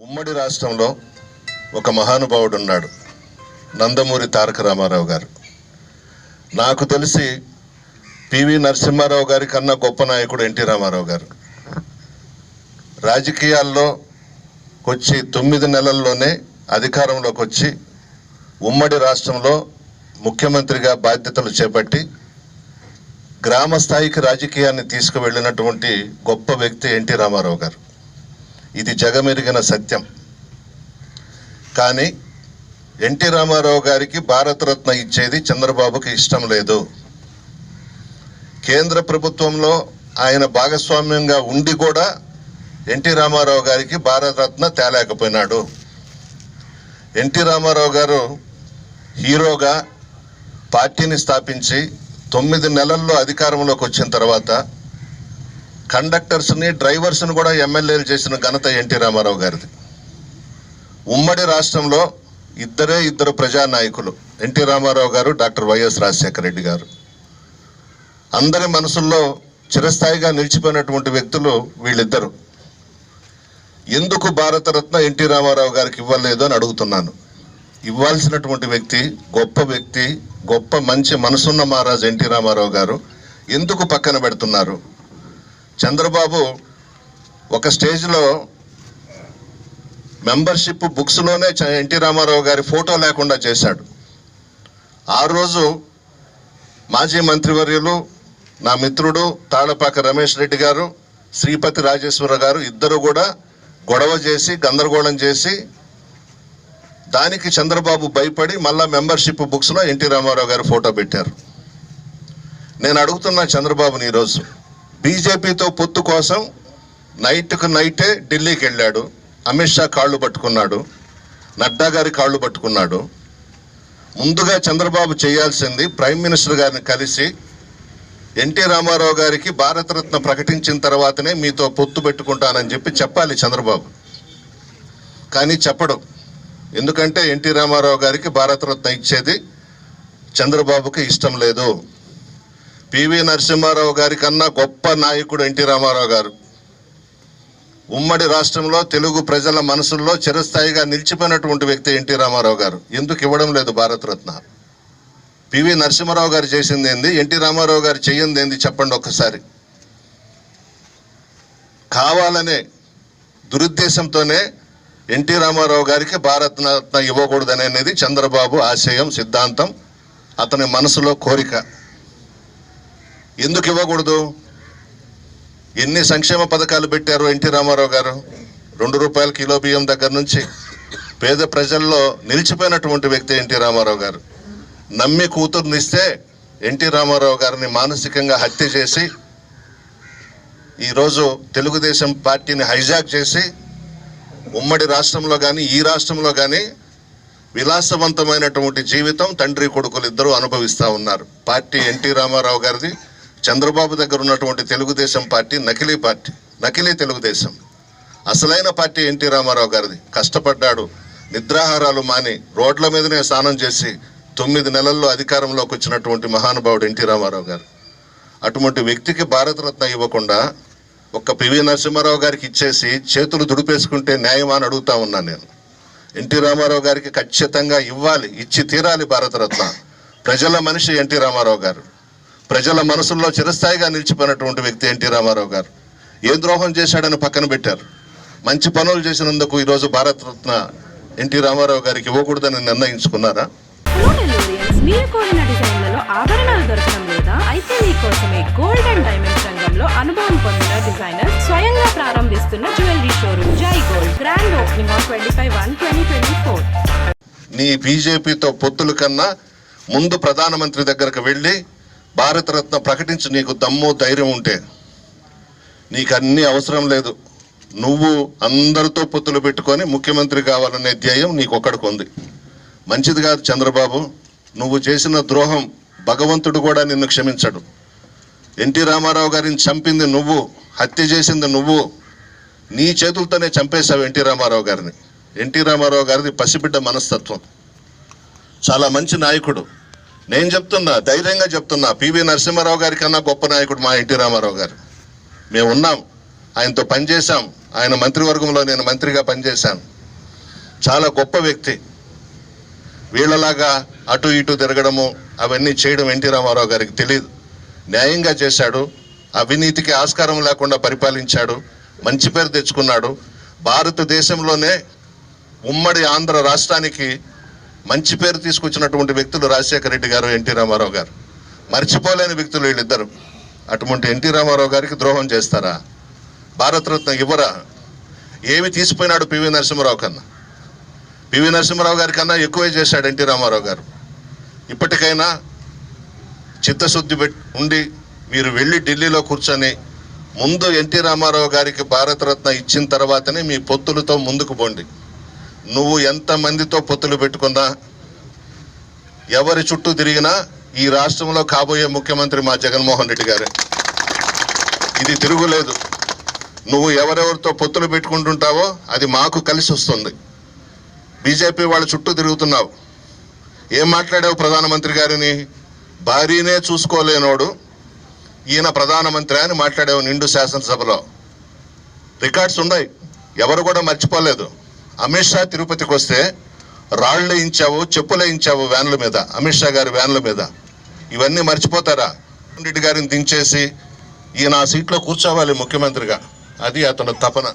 ఉమ్మడి రాష్ట్రంలో ఒక మహానుభావుడు ఉన్నాడు నందమూరి తారక రామారావు గారు. నాకు తెలిసి పివి నరసింహారావు గారి కన్నా గొప్ప నాయకుడు ఎన్టీ రామారావు గారు. రాజకీయాల్లో వచ్చి తొమ్మిది నెలల్లోనే అధికారంలోకి వచ్చి ఉమ్మడి రాష్ట్రంలో ముఖ్యమంత్రిగా బాధ్యతలు చేపట్టి గ్రామ స్థాయికి రాజకీయాన్ని తీసుకువెళ్ళినటువంటి గొప్ప వ్యక్తి ఎన్టీ రామారావు గారు. ఇది జగమెరిగిన సత్యం. కానీ ఎన్టీ రామారావు గారికి భారతరత్న ఇచ్చేది చంద్రబాబుకి ఇష్టం లేదు. కేంద్ర ప్రభుత్వంలో ఆయన భాగస్వామ్యంగా ఉండి కూడా ఎన్టీ రామారావు గారికి భారతరత్న తేలేకపోయినాడు. ఎన్టీ రామారావు గారు హీరోగా పార్టీని స్థాపించి తొమ్మిది నెలల్లో అధికారంలోకి వచ్చిన తర్వాత కండక్టర్స్ని డ్రైవర్స్ని కూడా ఎమ్మెల్యేలు చేసిన ఘనత ఎన్టీ రామారావు గారిది. ఉమ్మడి రాష్ట్రంలో ఇద్దరే ఇద్దరు ప్రజానాయకులు ఎన్టీ రామారావు గారు డాక్టర్ వైఎస్ రాజశేఖర రెడ్డి గారు. అందరి మనసుల్లో చిరస్థాయిగా నిలిచిపోయినటువంటి వ్యక్తులు వీళ్ళిద్దరు. ఎందుకు భారతరత్న ఎన్టీ రామారావు గారికి ఇవ్వలేదు అని అడుగుతున్నాను. ఇవ్వాల్సినటువంటి వ్యక్తి గొప్ప వ్యక్తి గొప్ప మంచి మనసున్న మహారాజు ఎన్టీ రామారావు గారు ఎందుకు పక్కన పెడుతున్నారు? చంద్రబాబు ఒక స్టేజ్లో మెంబర్షిప్ బుక్స్లోనే చ- ఎన్టీ రామారావు గారి ఫోటో లేకుండా చేశాడు. ఆ రోజు మాజీ మంత్రివర్యులు నా మిత్రుడు తాళపాక రమేష్ రెడ్డి గారు శ్రీపతి రాజేశ్వర గారు ఇద్దరు కూడా గొడవ చేసి గందరగోళం చేసి దానికి చంద్రబాబు భయపడి మళ్ళా మెంబర్షిప్ బుక్స్లో ఎన్టీ రామారావు గారి ఫోటో పెట్టారు. నేను అడుగుతున్నా చంద్రబాబుని ఈరోజు. బీజేపీతో పొత్తు కోసం నైట్కు నైటే ఢిల్లీకి వెళ్ళాడు. అమిత్ షా కాళ్ళు పట్టుకున్నాడు. నడ్డా గారి కాళ్ళు పట్టుకున్నాడు. ముందుగా చంద్రబాబు చేయాల్సింది ప్రైమ్ మినిస్టర్ గారిని కలిసి ఎన్టీ రామారావు గారికి భారతరత్న ప్రకటించిన తర్వాతనే మీతో పొత్తు పెట్టుకుంటానని చెప్పి చెప్పాలి చంద్రబాబు. కానీ చెప్పడు. ఎందుకంటే ఎన్టీ రామారావు గారికి భారతరత్న ఇచ్చేది చంద్రబాబుకి ఇష్టం లేదు. పివి నరసింహారావు గారి కన్నా గొప్ప నాయకుడు ఎన్టీ రామారావు గారు. ఉమ్మడి రాష్ట్రంలో తెలుగు ప్రజల మనసుల్లో చిరస్థాయిగా నిలిచిపోయినటువంటి వ్యక్తి ఎన్టీ రామారావు గారు. ఎందుకు ఇవ్వడం లేదు భారతరత్న పివి నరసింహారావు గారు చేసింది ఏంది? ఎన్టీ రామారావు గారు చెయ్యింది ఏంది? చెప్పండి ఒక్కసారి. కావాలనే దురుద్దేశంతోనే ఎన్టీ రామారావు గారికి భారతరత్న ఇవ్వకూడదనేది అనేది చంద్రబాబు ఆశయం సిద్ధాంతం అతని మనసులో కోరిక. ఎందుకు ఇవ్వకూడదు? ఎన్ని సంక్షేమ పథకాలు పెట్టారు ఎన్టీ రామారావు గారు? రెండు రూపాయల కిలో బియ్యం దగ్గర నుంచి పేద ప్రజల్లో నిలిచిపోయినటువంటి వ్యక్తి ఎన్టీ రామారావు గారు. నమ్మి కూతుర్నిస్తే ఎన్టీ రామారావు గారిని మానసికంగా హత్య చేసి ఈరోజు తెలుగుదేశం పార్టీని హైజాక్ చేసి ఉమ్మడి రాష్ట్రంలో కానీ ఈ రాష్ట్రంలో కానీ విలాసవంతమైనటువంటి జీవితం తండ్రి కొడుకులు ఇద్దరూ అనుభవిస్తూ ఉన్నారు. పార్టీ ఎన్టీ రామారావు గారిది చంద్రబాబు దగ్గర ఉన్నటువంటి తెలుగుదేశం పార్టీ నకిలీ పార్టీ నకిలీ తెలుగుదేశం. అసలైన పార్టీ ఎన్టీ రామారావు గారిది. కష్టపడ్డాడు నిద్రాహారాలు మాని రోడ్ల మీదనే స్నానం చేసి తొమ్మిది నెలల్లో అధికారంలోకి వచ్చినటువంటి మహానుభావుడు ఎన్టీ రామారావు గారు. అటువంటి వ్యక్తికి భారతరత్న ఇవ్వకుండా ఒక్క పివి నరసింహారావు గారికి ఇచ్చేసి చేతులు దుడిపేసుకుంటే న్యాయమా అని అడుగుతా ఉన్నాను నేను. ఎన్టీ రామారావు గారికి ఖచ్చితంగా ఇవ్వాలి ఇచ్చి తీరాలి భారతరత్న. ప్రజల మనిషి ఎన్టీ రామారావు గారు. ప్రజల మనసుల్లో చిరస్థాయిగా నిలిచిపోయినటువంటి వ్యక్తి ఎన్టీ రామారావు గారు. ఏ ద్రోహం చేశాడని పక్కన పెట్టారు. మంచి పనులు చేసినందుకు ఈరోజు భారతరత్న ఎన్టీ రామారావు గారికి ఇవ్వకూడదని నిర్ణయించుకున్నారా? హలో నెల్లూరియన్స్ మీరు కోరిన డిజైన్లలో ఆభరణాలు దొరకడం లేదా అయితే మీకోసమే గోల్డ్ అండ్ డైమండ్స్ రంగంలో అనుభవం పొందిన డిజైనర్ స్వయంగా ప్రారంభిస్తున్న jewellery showroom Jai gold. Grand opening on twenty five one twenty twenty four నీ బీజేపీతో పొత్తుల కన్నా ముందు ప్రధానమంత్రి దగ్గరకు వెళ్ళి భారతరత్న ప్రకటించి నీకు దమ్ము ధైర్యం ఉంటే నీకు అవసరం లేదు. నువ్వు అందరితో పొత్తులు పెట్టుకొని ముఖ్యమంత్రి కావాలనే ధ్యేయం నీకు ఒక్కడికి ఉంది. మంచిది కాదు చంద్రబాబు నువ్వు చేసిన ద్రోహం భగవంతుడు కూడా నిన్ను క్షమించడు. ఎన్టీ రామారావు గారిని చంపింది నువ్వు హత్య చేసింది నువ్వు నీ చేతులతోనే చంపేశావు ఎన్టీ రామారావు గారిని. ఎన్టీ రామారావు గారిది పసిబిడ్డ మనస్తత్వం. చాలా మంచి నాయకుడు. నేను చెప్తున్నా ధైర్యంగా చెప్తున్నా. పివి నరసింహారావు గారి కన్నా గొప్ప నాయకుడు మా ఎన్టీ రామారావు గారు. మేము ఉన్నాం. ఆయనతో పనిచేశాం. ఆయన మంత్రివర్గంలో నేను మంత్రిగా పనిచేశాను. చాలా గొప్ప వ్యక్తి. వీళ్ళలాగా అటు ఇటు తిరగడము అవన్నీ చేయడం ఎన్టీ రామారావు గారికి తెలియదు న్యాయంగా చేశాడు. అవినీతికి ఆస్కారం లేకుండా పరిపాలించాడు. మంచి పేరు తెచ్చుకున్నాడు. భారతదేశంలోనే ఉమ్మడి ఆంధ్ర రాష్ట్రానికి మంచి పేరు తీసుకొచ్చినటువంటి వ్యక్తులు రాజశేఖర రెడ్డి గారు ఎన్టీ రామారావు గారు. మర్చిపోలేని వ్యక్తులు వీళ్ళిద్దరు. అటువంటి ఎన్టీ రామారావు గారికి ద్రోహం చేస్తారా? భారతరత్న ఇవ్వరా? ఏమి తీసిపోయినాడు పివి నరసింహరావు కన్నా? పివి నరసింహరావు గారి కన్నా ఎక్కువే చేశాడు ఎన్టీ రామారావు గారు. ఇప్పటికైనా చిత్తశుద్ధి ఉండి మీరు వెళ్ళి ఢిల్లీలో కూర్చొని ముందు ఎన్టీ రామారావు గారికి భారతరత్న ఇచ్చిన తర్వాతనే మీ పొత్తులతో ముందుకు పోండి. నువ్వు ఎంతమందితో పొత్తులు పెట్టుకున్నా ఎవరి చుట్టూ తిరిగినా ఈ రాష్ట్రంలో కాబోయే ముఖ్యమంత్రి మా జగన్మోహన్ రెడ్డి గారే. ఇది తిరుగులేదు. నువ్వు ఎవరెవరితో పొత్తులు పెట్టుకుంటుంటావో అది మాకు కలిసి వస్తుంది. బీజేపీ వాళ్ళ చుట్టూ తిరుగుతున్నావు. ఏం మాట్లాడావు ప్రధానమంత్రి గారిని? భార్యనే చూసుకోలేనోడు. ఈయన ప్రధానమంత్రి అని మాట్లాడావు నిండు శాసనసభలో. రికార్డ్స్ ఉన్నాయి. ఎవరు కూడా మర్చిపోలేదు. అమిత్ షా తిరుపతికి వస్తే రాళ్ళు వేయించావు చెప్పులు వేయించావు వ్యాన్ల మీద అమిత్ షా గారి వ్యాన్ల మీద. ఇవన్నీ మర్చిపోతారా? రెడ్డి గారిని దించేసి ఈయన ఆ సీట్లో కూర్చోవాలి ముఖ్యమంత్రిగా. అది అతను తపన.